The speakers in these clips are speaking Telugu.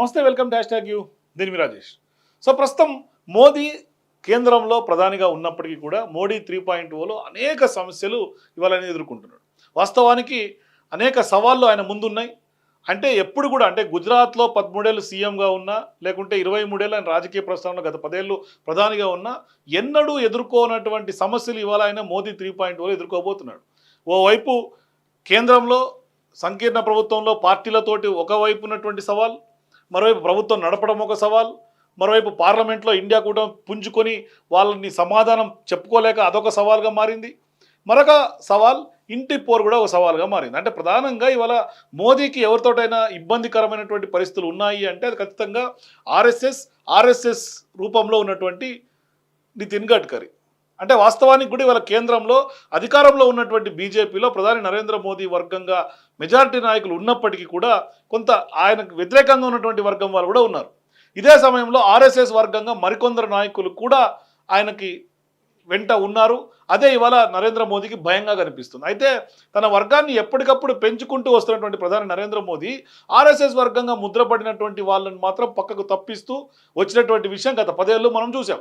నమస్తే వెల్కమ్ డాష్ ట్యాగ్ యూ. దీని రాజేష్. సో ప్రస్తుతం మోదీ కేంద్రంలో ప్రధానిగా ఉన్నప్పటికీ కూడా మోడీ త్రీ పాయింట్ ఓలో అనేక సమస్యలు ఇవాళ ఎదుర్కొంటున్నాడు. వాస్తవానికి అనేక సవాళ్ళు ఆయన ముందున్నాయి. అంటే ఎప్పుడు కూడా అంటే గుజరాత్లో పదమూడేళ్ళు సీఎంగా ఉన్నా లేకుంటే ఇరవై మూడేళ్ళు ఆయన రాజకీయ ప్రస్థానంలో గత పదేళ్ళు ప్రధానిగా ఉన్నా ఎన్నడూ ఎదుర్కోనటువంటి సమస్యలు ఇవాళ ఆయన మోదీ త్రీ పాయింట్ ఓలో ఎదుర్కోబోతున్నాడు. ఓవైపు కేంద్రంలో సంకీర్ణ ప్రభుత్వంలో పార్టీలతోటి ఒకవైపు ఉన్నటువంటి సవాల్ మరోవైపు ప్రభుత్వం నడపడం ఒక సవాల్ మరోవైపు పార్లమెంట్లో ఇండియా కూడా పుంజుకొని వాళ్ళని సమాధానం చెప్పుకోలేక అదొక సవాల్గా మారింది. మరొక సవాల్ ఇంటి పోరు కూడా ఒక సవాల్గా మారింది. అంటే ప్రధానంగా ఇవాళ మోదీకి ఎవరితోటైనా ఇబ్బందికరమైనటువంటి పరిస్థితులు ఉన్నాయి అంటే అది ఖచ్చితంగా ఆర్ఎస్ఎస్ ఆర్ఎస్ఎస్ రూపంలో ఉన్నటువంటి నితిన్ గడ్కరీ. అంటే వాస్తవానికి కూడా ఇవాళ కేంద్రంలో అధికారంలో ఉన్నటువంటి బీజేపీలో ప్రధాని నరేంద్ర మోదీ వర్గంగా మెజారిటీ నాయకులు ఉన్నప్పటికీ కూడా కొంత ఆయనకు వ్యతిరేకంగా ఉన్నటువంటి వర్గం వాళ్ళు కూడా ఉన్నారు. ఇదే సమయంలో ఆర్ఎస్ఎస్ వర్గంగా మరికొందరు నాయకులు కూడా ఆయనకి వెంట ఉన్నారు. అదే ఇవాళ నరేంద్ర మోదీకి భయంగా కనిపిస్తుంది. అయితే తన వర్గాన్ని ఎప్పటికప్పుడు పెంచుకుంటూ వస్తున్నటువంటి ప్రధాని నరేంద్ర మోదీ ఆర్ఎస్ఎస్ వర్గంగా ముద్రపడినటువంటి వాళ్ళని మాత్రం పక్కకు తప్పిస్తూ వచ్చినటువంటి విషయం గత పదేళ్ళు మనం చూసాం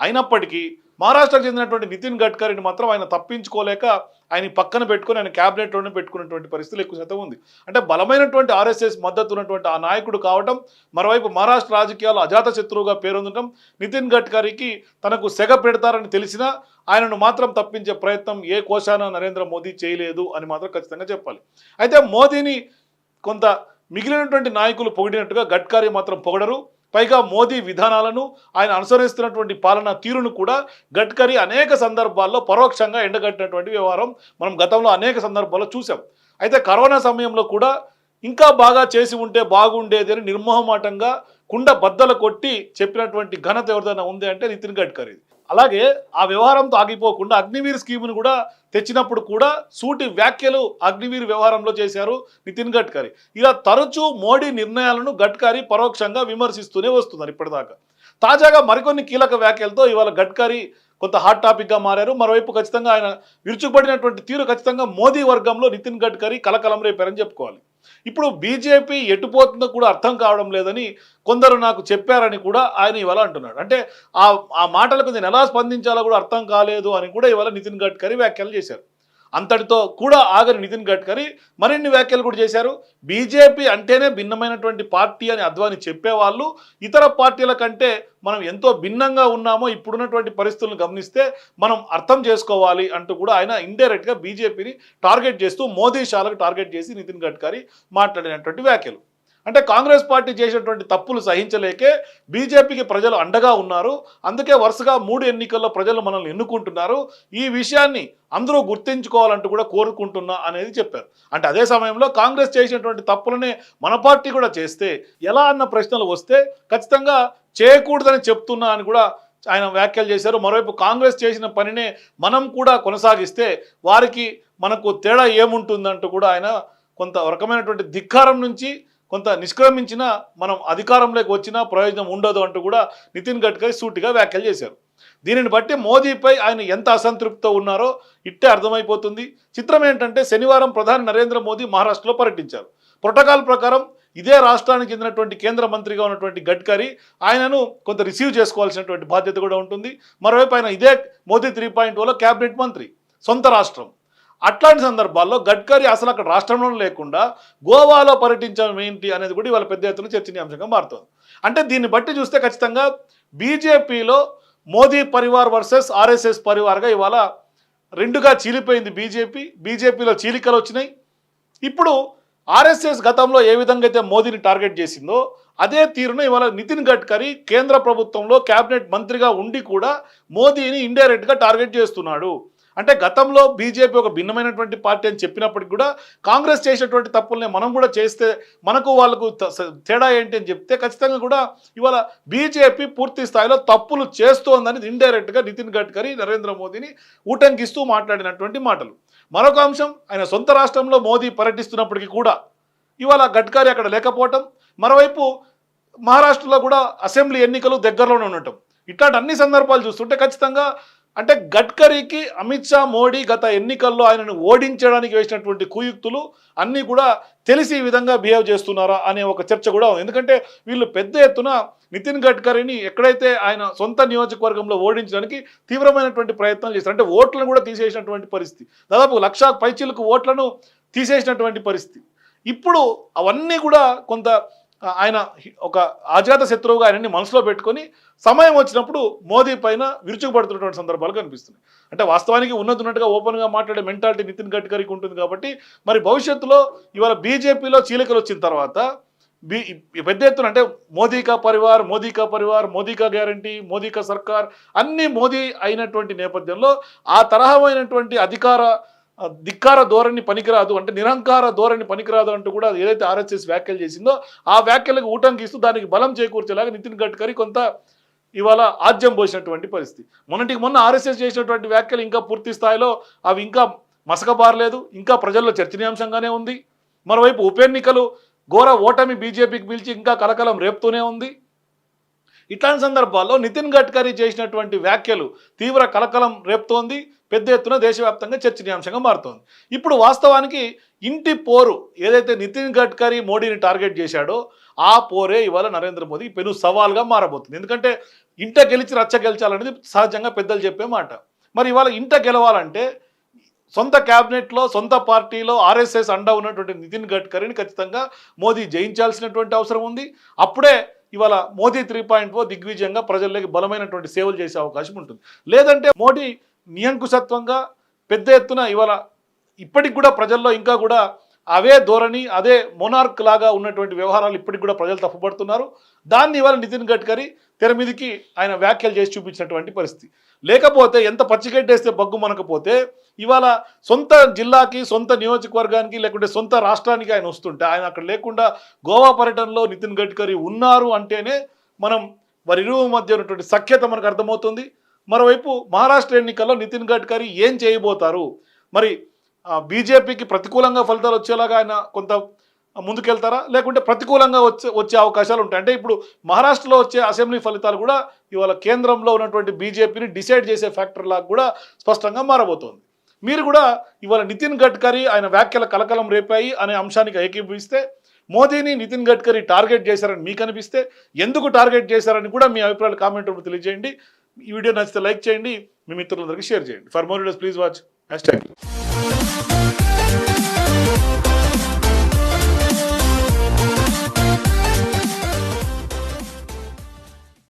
అయినప్పటికీ మహారాష్ట్రకు చెందినటువంటి నితిన్ గడ్కరీని మాత్రం ఆయన తప్పించుకోలేక ఆయన పక్కన పెట్టుకుని ఆయన క్యాబినెట్లోనే పెట్టుకున్నటువంటి పరిస్థితులు ఎక్కువ శాతం ఉంది. అంటే బలమైనటువంటి ఆర్ఎస్ఎస్ మద్దతు ఉన్నటువంటి ఆ నాయకుడు కావటం మరోవైపు మహారాష్ట్ర రాజకీయాలు అజాత శత్రువుగా పేరొందడం నితిన్ గడ్కరీకి తనకు సెగ పెడతారని తెలిసినా ఆయనను మాత్రం తప్పించే ప్రయత్నం ఏ కోశాన నరేంద్ర మోదీ చేయలేదు అని మాత్రం ఖచ్చితంగా చెప్పాలి. అయితే మోదీని కొంత మిగిలినటువంటి నాయకులు పొగిడినట్టుగా గడ్కరీ మాత్రం పొగడరు. పైగా మోదీ విధానాలను ఆయన అనుసరిస్తున్నటువంటి పాలనా తీరును కూడా గడ్కరీ అనేక సందర్భాల్లో పరోక్షంగా ఎండగట్టినటువంటి వ్యవహారం మనం గతంలో అనేక సందర్భాల్లో చూసాం అయితే కరోనా సమయంలో కూడా ఇంకా బాగా చేసి ఉంటే బాగుండేది అని నిర్మోహమాటంగా కుండ బద్దలు కొట్టి చెప్పినటువంటి ఘనత ఎవరిదైనా ఉంది అంటే నితిన్ గడ్కరీ. అలాగే ఆ వ్యవహారంతో ఆగిపోకుండా అగ్నివీర్ స్కీమ్ను కూడా తెచ్చినప్పుడు కూడా సూటి వ్యాఖ్యలు అగ్నివీర్ వ్యవహారంలో చేశారు నితిన్ గడ్కరీ. ఇలా తరచూ మోడీ నిర్ణయాలను గడ్కరీ పరోక్షంగా విమర్శిస్తూనే వస్తున్నారు ఇప్పటిదాకా. తాజాగా మరికొన్ని కీలక వ్యాఖ్యలతో ఇవాళ గడ్కరీ కొంత హాట్ టాపిక్గా మారారు. మరోవైపు ఖచ్చితంగా ఆయన విరుచుకుపడినటువంటి తీరు ఖచ్చితంగా మోదీ వర్గంలో నితిన్ గడ్కరీ కలకలం రేపారని చెప్పుకోవాలి. ఇప్పుడు బీజేపీ ఎటుపోతుందో కూడా అర్థం కావడం లేదని కొందరు నాకు చెప్పారని కూడా ఆయన ఇవాళ అంటున్నాడు. అంటే ఆ ఆ మాటలకు నేను ఎలా స్పందించాలో కూడా అర్థం కాలేదు అని కూడా ఇవాళ నితిన్ గడ్కరీ వ్యాఖ్యలు చేశారు. అంతటితో కూడా ఆగని నితిన్ గడ్కరీ. మరిన్ని వ్యాఖ్యలు కూడా చేశారు. బీజేపీ అంటేనే భిన్నమైనటువంటి పార్టీ అని అద్వాని చెప్పేవాళ్ళు. ఇతర పార్టీల కంటే మనం ఎంతో భిన్నంగా ఉన్నామో ఇప్పుడున్నటువంటి పరిస్థితులను గమనిస్తే మనం అర్థం చేసుకోవాలి అంటూ కూడా ఆయన ఇండైరెక్ట్గా బీజేపీని టార్గెట్ చేస్తూ మోదీ షాలకు టార్గెట్ చేసి నితిన్ గడ్కరీ మాట్లాడినటువంటి వ్యాఖ్యలు. అంటే కాంగ్రెస్ పార్టీ చేసినటువంటి తప్పులు సహించలేకే బీజేపీకి ప్రజలు అండగా ఉన్నారు. అందుకే వరుసగా మూడు ఎన్నికల్లో ప్రజలు మనల్ని ఎన్నుకుంటున్నారు. ఈ విషయాన్ని అందరూ గుర్తించుకోవాలంటూ కూడా కోరుకుంటున్నా అనేది చెప్పారు. అంటే అదే సమయంలో కాంగ్రెస్ చేసినటువంటి తప్పులనే మన పార్టీ కూడా చేస్తే ఎలా అన్న ప్రశ్నలు వస్తే ఖచ్చితంగా చేయకూడదని చెప్తున్నా అని కూడా ఆయన వ్యాఖ్యలు చేశారు. మరోవైపు కాంగ్రెస్ చేసిన పనినే మనం కూడా కొనసాగిస్తే వారికి మనకు తేడా ఏముంటుందంటూ కూడా ఆయన కొంత రకమైనటువంటి ధిక్కారం నుంచి కొంత నిష్క్రమించిన మనం అధికారంలోకి వచ్చినా ప్రయోజనం ఉండదు అంటూ కూడా నితిన్ గడ్కరీ సూటిగా వ్యాఖ్యలు చేశారు. దీనిని బట్టి మోదీపై ఆయన ఎంత అసంతృప్తితో ఉన్నారో ఇట్టే అర్థమైపోతుంది. చిత్రం ఏంటంటే శనివారం ప్రధాని నరేంద్ర మోదీ మహారాష్ట్రలో పర్యటించారు. ప్రోటోకాల్ ప్రకారం ఇదే రాష్ట్రానికి చెందినటువంటి కేంద్ర మంత్రిగా ఉన్నటువంటి గడ్కరీ ఆయనను కొంత రిసీవ్ చేసుకోవాల్సినటువంటి బాధ్యత కూడా ఉంటుంది. మరోవైపు ఆయన ఇదే మోదీ త్రీ పాయింట్ ఓలో క్యాబినెట్ మంత్రి సొంత రాష్ట్రం. అట్లాంటి సందర్భాల్లో గడ్కరీ అసలు అక్కడ రాష్ట్రంలో లేకుండా గోవాలో పర్యటించడం ఏంటి అనేది కూడా ఇవాళ పెద్ద ఎత్తున చర్చనీయాంశంగా మారుతుంది. అంటే దీన్ని బట్టి చూస్తే ఖచ్చితంగా బీజేపీలో మోదీ పరివార్ వర్సెస్ ఆర్ఎస్ఎస్ పరివార్గా ఇవాళ రెండుగా చీలిపోయింది బీజేపీ. బీజేపీలో చీలికలు వచ్చినాయి. ఇప్పుడు ఆర్ఎస్ఎస్ గతంలో ఏ విధంగా అయితే మోదీని టార్గెట్ చేసిందో అదే తీరును ఇవాళ నితిన్ గడ్కరీ కేంద్ర ప్రభుత్వంలో కేబినెట్ మంత్రిగా ఉండి కూడా మోదీని ఇండైరెక్ట్గా టార్గెట్ చేస్తున్నాడు. అంటే గతంలో బీజేపీ ఒక భిన్నమైనటువంటి పార్టీ అని చెప్పినప్పటికీ కూడా కాంగ్రెస్ చేసినటువంటి తప్పుల్ని మనం కూడా చేస్తే మనకు వాళ్ళకు తేడా ఏంటి అని చెప్తే ఖచ్చితంగా కూడా ఇవాళ బీజేపీ పూర్తి స్థాయిలో తప్పులు చేస్తోందని ఇండైరెక్ట్గా నితిన్ గడ్కరీ నరేంద్ర మోదీని ఊటంకిస్తూ మాట్లాడినటువంటి మాటలు. మరొక అంశం ఆయన సొంత రాష్ట్రంలో మోదీ పర్యటిస్తున్నప్పటికీ కూడా ఇవాళ గడ్కరీ అక్కడ లేకపోవటం మరోవైపు మహారాష్ట్రలో కూడా అసెంబ్లీ ఎన్నికలు దగ్గరలోనే ఉండటం. ఇట్లాంటి అన్ని సందర్భాలు చూస్తుంటే ఖచ్చితంగా అంటే గడ్కరీకి అమిత్ షా మోడీ గత ఎన్నికల్లో ఆయనను ఓడించడానికి వేసినటువంటి కుయుక్తులు అన్నీ కూడా తెలిసి ఈ విధంగా బిహేవ్ చేస్తున్నారా అనే ఒక చర్చ కూడా ఉంది. ఎందుకంటే వీళ్ళు పెద్ద ఎత్తున నితిన్ గడ్కరీని ఎక్కడైతే ఆయన సొంత నియోజకవర్గంలో ఓడించడానికి తీవ్రమైనటువంటి ప్రయత్నాలు చేస్తారు అంటే ఓట్లను కూడా తీసేసినటువంటి పరిస్థితి. దాదాపు లక్ష పైచీలకు ఓట్లను తీసేసినటువంటి పరిస్థితి. ఇప్పుడు అవన్నీ కూడా కొంత ఆయన ఒక ఆజాత శత్రువుగా ఆయనని మనసులో పెట్టుకొని సమయం వచ్చినప్పుడు మోదీ పైన విరుచుకుపడుతున్నటువంటి సందర్భాలు కనిపిస్తున్నాయి. అంటే వాస్తవానికి ఉన్నది ఉన్నట్టుగా ఓపెన్గా మాట్లాడే మెంటాలిటీ నితిన్ గడ్కరీకి ఉంటుంది కాబట్టి మరి భవిష్యత్తులో ఇవాళ బీజేపీలో చీలికలు వచ్చిన తర్వాత బీ ఈ పెద్ద ఎత్తున అంటే మోదీకా పరివార్ మోదీకా పరివార్ మోదీకా గ్యారంటీ మోదీకా సర్కార్ అన్నీ మోదీ అయినటువంటి నేపథ్యంలో ఆ తరహమైనటువంటి అధికార ధిక్కార ధోరణి పనికిరాదు అంటే నిరంకార ధోరణి పనికిరాదు అంటూ కూడా ఏదైతే ఆర్ఎస్ఎస్ వ్యాఖ్యలు చేసిందో ఆ వ్యాఖ్యలకు ఊటంకిస్తూ దానికి బలం చేకూర్చేలాగా నితిన్ గడ్కరీ కొంత ఇవాళ ఆద్యం పోసినటువంటి పరిస్థితి. మొన్నటికి మొన్న ఆర్ఎస్ఎస్ చేసినటువంటి వ్యాఖ్యలు ఇంకా పూర్తి స్థాయిలో అవి ఇంకా మసకబారలేదు ఇంకా ప్రజల్లో చర్చనీయాంశంగానే ఉంది. మరోవైపు ఉప ఎన్నికలు ఘోర ఓటమి బీజేపీకి పిలిచి ఇంకా కలకలం రేపుతూనే ఉంది. ఇట్లాంటి సందర్భాల్లో నితిన్ గడ్కరీ చేసినటువంటి వ్యాఖ్యలు తీవ్ర కలకలం రేపుతోంది. పెద్ద ఎత్తున దేశవ్యాప్తంగా చర్చనీయాంశంగా మారుతోంది. ఇప్పుడు వాస్తవానికి ఇంటి పోరు ఏదైతే నితిన్ గడ్కరీ మోడీని టార్గెట్ చేశాడో ఆ పోరే ఇవాళ నరేంద్ర మోదీ పెను సవాల్గా మారబోతుంది. ఎందుకంటే ఇంట గెలిచి రచ్చ గెలిచాలనేది సహజంగా పెద్దలు చెప్పే మాట. మరి ఇవాళ ఇంట గెలవాలంటే సొంత క్యాబినెట్లో సొంత పార్టీలో ఆర్ఎస్ఎస్ అండా ఉన్నటువంటి నితిన్ గడ్కరీని ఖచ్చితంగా మోదీ జయించాల్సినటువంటి అవసరం ఉంది. అప్పుడే ఇవాళ మోదీ త్రీ పాయింట్ ఫోర్ దిగ్విజయంగా ప్రజల్లోకి బలమైనటువంటి సేవలు చేసే అవకాశం ఉంటుంది. లేదంటే మోడీ నియంకుశత్వంగా పెద్ద ఎత్తున ఇవాళ ఇప్పటికి కూడా ప్రజల్లో ఇంకా కూడా అవే ధోరణి అదే మొనార్క్ లాగా ఉన్నటువంటి వ్యవహారాలు ఇప్పటికి కూడా ప్రజలు తప్పుపడుతున్నారు. దాన్ని ఇవాళ నితిన్ గడ్కరీ తెర మీదకి ఆయన వ్యాఖ్యలు చేసి చూపించినటువంటి పరిస్థితి. లేకపోతే ఎంత పచ్చిగడ్డేస్తే బగ్గు మనకపోతే ఇవాళ సొంత జిల్లాకి సొంత నియోజకవర్గానికి లేకుంటే సొంత రాష్ట్రానికి ఆయన వస్తుంటే ఆయన అక్కడ లేకుండా గోవా పర్యటనలో నితిన్ గడ్కరీ ఉన్నారు అంటేనే మనం వారి ఇరువు మధ్య ఉన్నటువంటి సఖ్యత మనకు అర్థమవుతుంది. మరోవైపు మహారాష్ట్ర ఎన్నికల్లో నితిన్ గడ్కరీ ఏం చేయబోతారు? మరి బీజేపీకి ప్రతికూలంగా ఫలితాలు వచ్చేలాగా ఆయన కొంత ముందుకెళ్తారా? లేకుంటే ప్రతికూలంగా వచ్చే వచ్చే అవకాశాలు ఉంటాయి. అంటే ఇప్పుడు మహారాష్ట్రలో వచ్చే అసెంబ్లీ ఫలితాలు కూడా ఇవాళ కేంద్రంలో ఉన్నటువంటి బీజేపీని డిసైడ్ చేసే ఫ్యాక్టర్ లాగా కూడా స్పష్టంగా మారబోతోంది. మీరు కూడా ఇవాళ నితిన్ గడ్కరీ ఆయన వ్యాఖ్యల కలకలం రేపాయి అనే అంశానికి ఏకీభవిస్తే మోదీని నితిన్ గడ్కరీ టార్గెట్ చేశారని మీకు అనిపిస్తే ఎందుకు టార్గెట్ చేశారని కూడా మీ అభిప్రాయాలు కామెంట్ తెలియజేయండి. ఈ వీడియో నచ్చితే లైక్ చేయండి మీ మిత్రులందరికీ షేర్ చేయండి. For more videos please watch hashtag